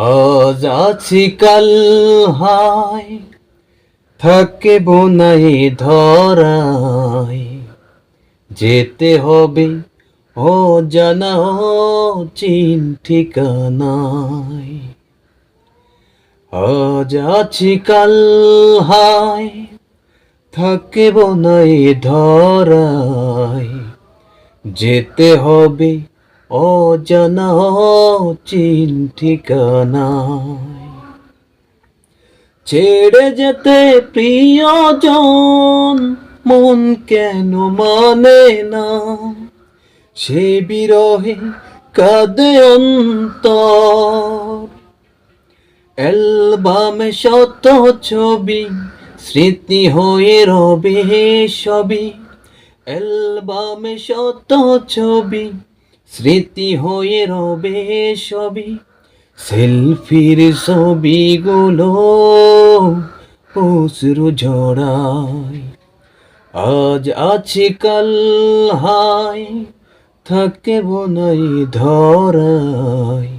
আজ আছি কাল হাই থাকে বোনাই ধরাই যেতে হবে ও জানা চিন ঠিকানাই আজ আছি কাল হাই থাকে বোনাই ধরাই যেতে হবে অজানা চিন ঠিকানায়। ছেড়ে যেতে প্রিয়জন মন কেন মানে না? সে বিরহে কাঁদে অন্তর। অ্যালবামে শত ছবি, স্মৃতি হয়ে রবে সবই। অ্যালবামে শত ছবি স্মৃতি হয়ে রবে সবই সেলফির ছবিগুলো অশ্রু ঝড়ায় আজ আছে কাল হাই থাকে বনাই ধরাই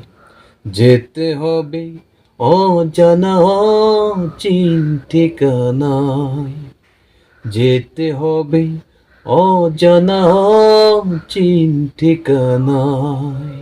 যেতে হবে অজানা চিন ঠিকানায় যেতে হবে অজানা চিন ঠিকানায়